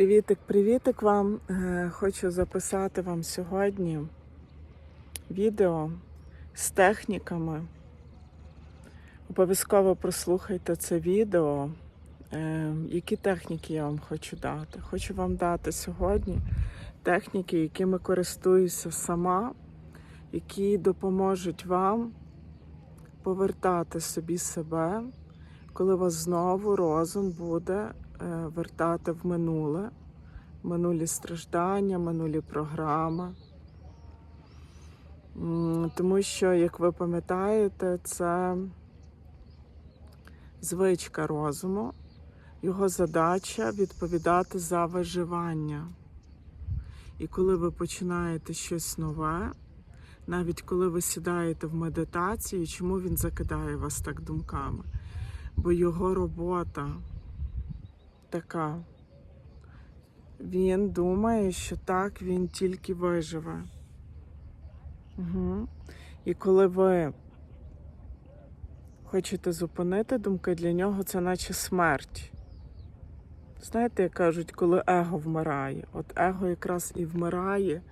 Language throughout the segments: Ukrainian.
Привітик, привітик вам. Е, Хочу записати вам сьогодні відео з техніками. Обов'язково прослухайте це відео. Е, Які техніки я вам хочу дати? Хочу вам дати сьогодні техніки, якими користуюся сама, які допоможуть вам повертати собі себе, коли вас знову розум буде вертати в минуле, минулі страждання, минулі програми. Тому що, як ви пам'ятаєте, це звичка розуму, його задача відповідати за виживання. І коли ви починаєте щось нове, навіть коли ви сідаєте в медитацію, чому він закидає вас так думками? Бо його робота така. Він думає, що так він тільки виживе. Угу. І коли ви хочете зупинити думки, для нього це наче смерть. Знаєте, як кажуть, коли его вмирає. От его якраз і вмирає,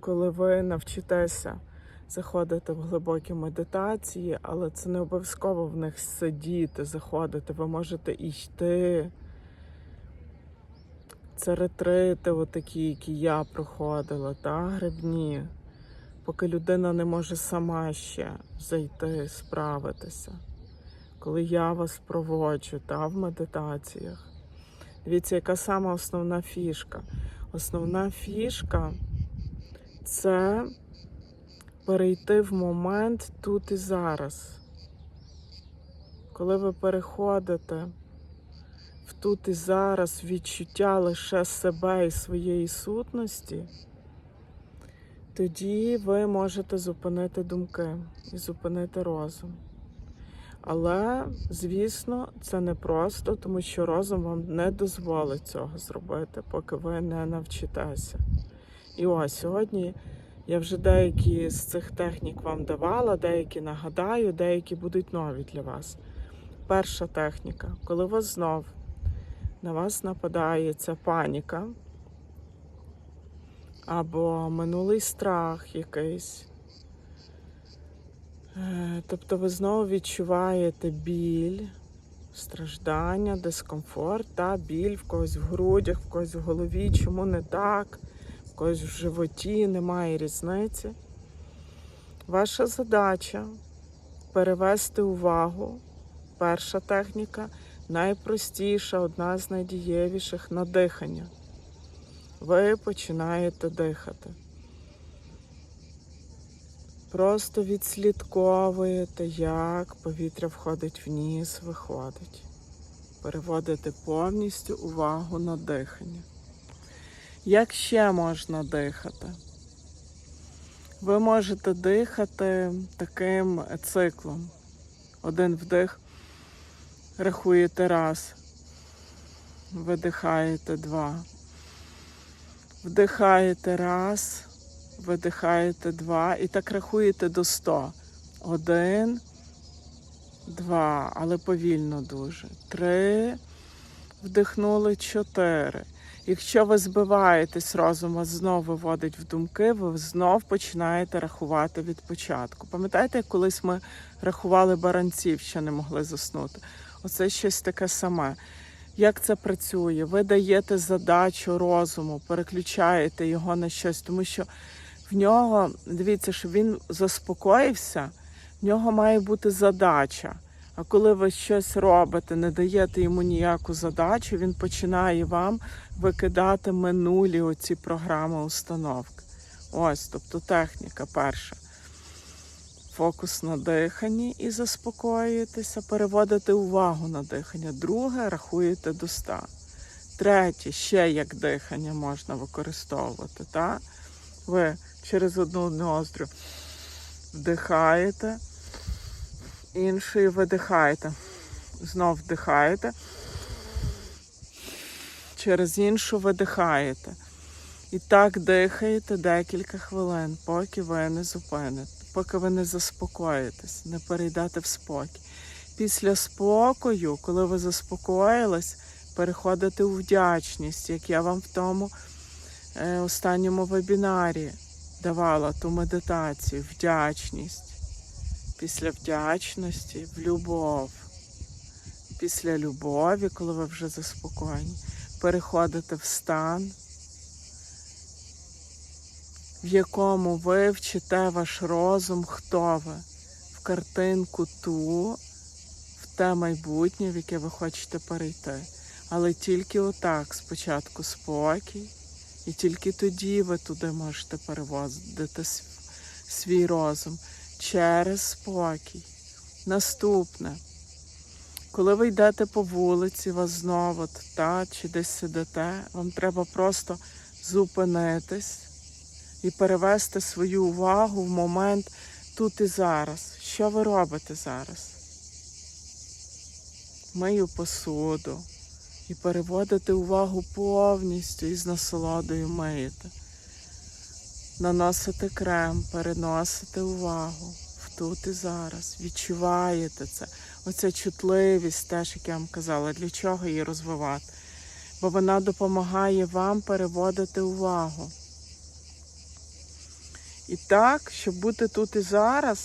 коли ви навчитеся заходити в глибокі медитації, але це не обов'язково в них сидіти, заходити. Ви можете йти. Це ретрити, отакі, які я проходила, та грибні, поки людина не може сама ще зайти, справитися. Коли я вас проводжу та, в медитаціях. Дивіться, яка сама основна фішка. Основна фішка це перейти в момент тут і зараз. Коли ви переходите в тут і зараз відчуття лише себе і своєї сутності, тоді ви можете зупинити думки і зупинити розум. Але, звісно, це не просто, тому що розум вам не дозволить цього зробити, поки ви не навчитеся. І ось сьогодні я вже деякі з цих технік вам давала, деякі нагадаю, деякі будуть нові для вас. Перша техніка, коли вас знов на вас нападає ця паніка або минулий страх якийсь. Е, Тобто ви знову відчуваєте біль, страждання, дискомфорт, та біль в когось в грудях, в когось в голові, чому не так, в когось в животі, немає різниці. Ваша задача перевести увагу. Перша техніка найпростіша, одна з найдієвіших на дихання. Ви починаєте дихати. Просто відслідковуєте, як повітря входить в ніс, виходить. Переводите повністю увагу на дихання. Як ще можна дихати? Ви можете дихати таким циклом. Один вдих, рахуєте раз, видихаєте два, вдихаєте раз, видихаєте два і так рахуєте до 100. Один, два, але повільно дуже. Три, вдихнули чотири. Якщо ви збиваєтесь, розум вас знову виводить в думки, ви знов починаєте рахувати від початку. Пам'ятаєте, як колись ми рахували баранців, що не могли заснути? Оце щось таке саме. Як це працює? Ви даєте задачу розуму, переключаєте його на щось, тому що в нього, дивіться, щоб він заспокоївся, в нього має бути задача. А коли ви щось робите, не даєте йому ніяку задачу, він починає вам викидати минулі оці програми установки. Ось, тобто техніка перша. Фокус на диханні і заспокоюєтеся, переводите увагу на дихання. Друге, рахуєте до 100. Третє, ще як дихання можна використовувати. Так? Ви через одну ноздрю вдихаєте, іншою видихаєте. Знов вдихаєте, через іншу видихаєте. І так дихаєте декілька хвилин, поки ви не зупините, поки ви не заспокоїтесь, не перейдете в спокій. Після спокою, коли ви заспокоїлись, переходите у вдячність, як я вам в тому е, останньому вебінарі давала ту медитацію, вдячність. Після вдячності в любов. Після любові, коли ви вже заспокоєні, переходите в стан, в якому ви вчите ваш розум, хто ви, в картинку ту, в те майбутнє, в яке ви хочете перейти. Але тільки отак, спочатку спокій, і тільки тоді ви туди можете перевозити свій розум через спокій. Наступне. Коли ви йдете по вулиці, вас знову та, чи десь сидите, вам треба просто зупинитись і перевести свою увагу в момент тут і зараз. Що ви робите зараз? Мию посуду і переводите увагу повністю і з насолодою миєте. Наносите крем, переносите увагу в тут і зараз. Відчуваєте це. Оця чутливість, теж, як я вам казала, для чого її розвивати? Бо вона допомагає вам переводити увагу. І так, щоб бути тут і зараз,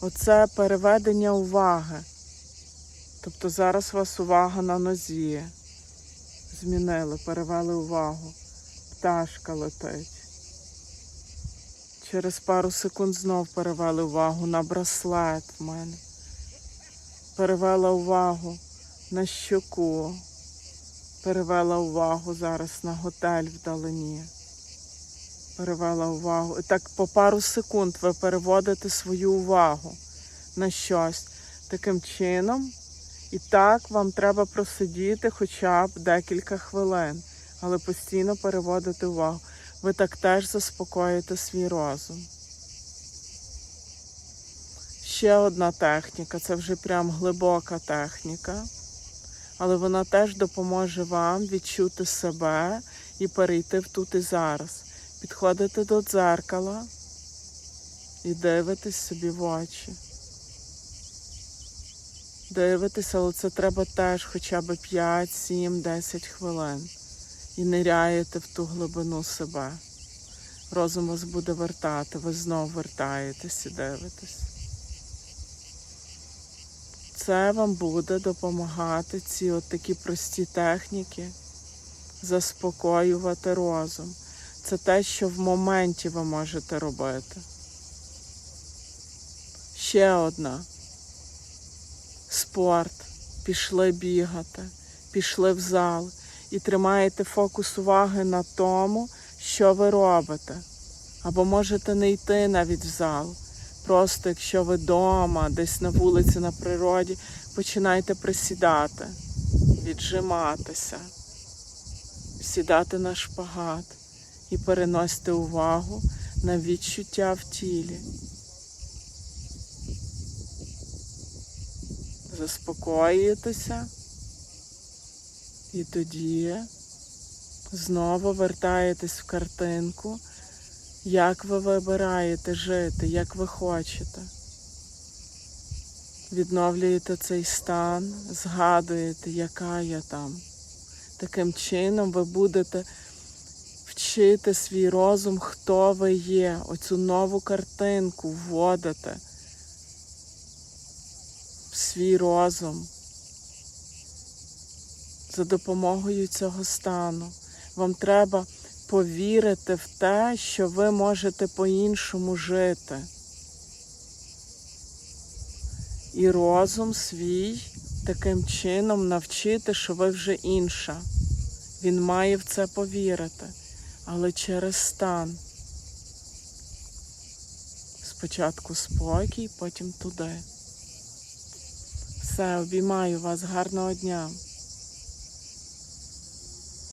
оце переведення уваги. Тобто зараз у вас увага на нозі. Змінили, перевели увагу. Пташка летить. Через пару секунд знов перевели увагу на браслет в мене. Перевела увагу на щоку. Перевела увагу зараз на готель вдалині. Перевела увагу. І так по пару секунд ви переводите свою увагу на щось. Таким чином, і так вам треба просидіти хоча б декілька хвилин, але постійно переводити увагу. Ви так теж заспокоїте свій розум. Ще одна техніка, це вже прям глибока техніка, але вона теж допоможе вам відчути себе і перейти в тут і зараз. Підходите до дзеркала і дивитесь собі в очі. Дивитися, але це треба теж хоча б 5, 7, 10 хвилин. І ниряєте в ту глибину себе. Розум вас буде вертати, ви знов вертаєтесь і дивитесь. Це вам буде допомагати ці от такі прості техніки заспокоювати розум. Це те, що в моменті ви можете робити. Ще одна. Спорт. Пішли бігати, пішли в зал і тримаєте фокус уваги на тому, що ви робите. Або можете не йти навіть в зал. Просто якщо ви вдома, десь на вулиці, на природі, починайте присідати, віджиматися, сідати на шпагат і переносити увагу на відчуття в тілі. Заспокоюєтеся і тоді знову вертаєтесь в картинку, як ви вибираєте жити, як ви хочете. Відновлюєте цей стан, згадуєте, яка я там. Таким чином ви будете вчити свій розум, хто ви є, оцю нову картинку вводите в свій розум за допомогою цього стану. Вам треба повірити в те, що ви можете по-іншому жити. І розум свій таким чином навчити, що ви вже інша. Він має в це повірити, але через стан. Спочатку спокій, потім туди. Все, обіймаю вас, гарного дня.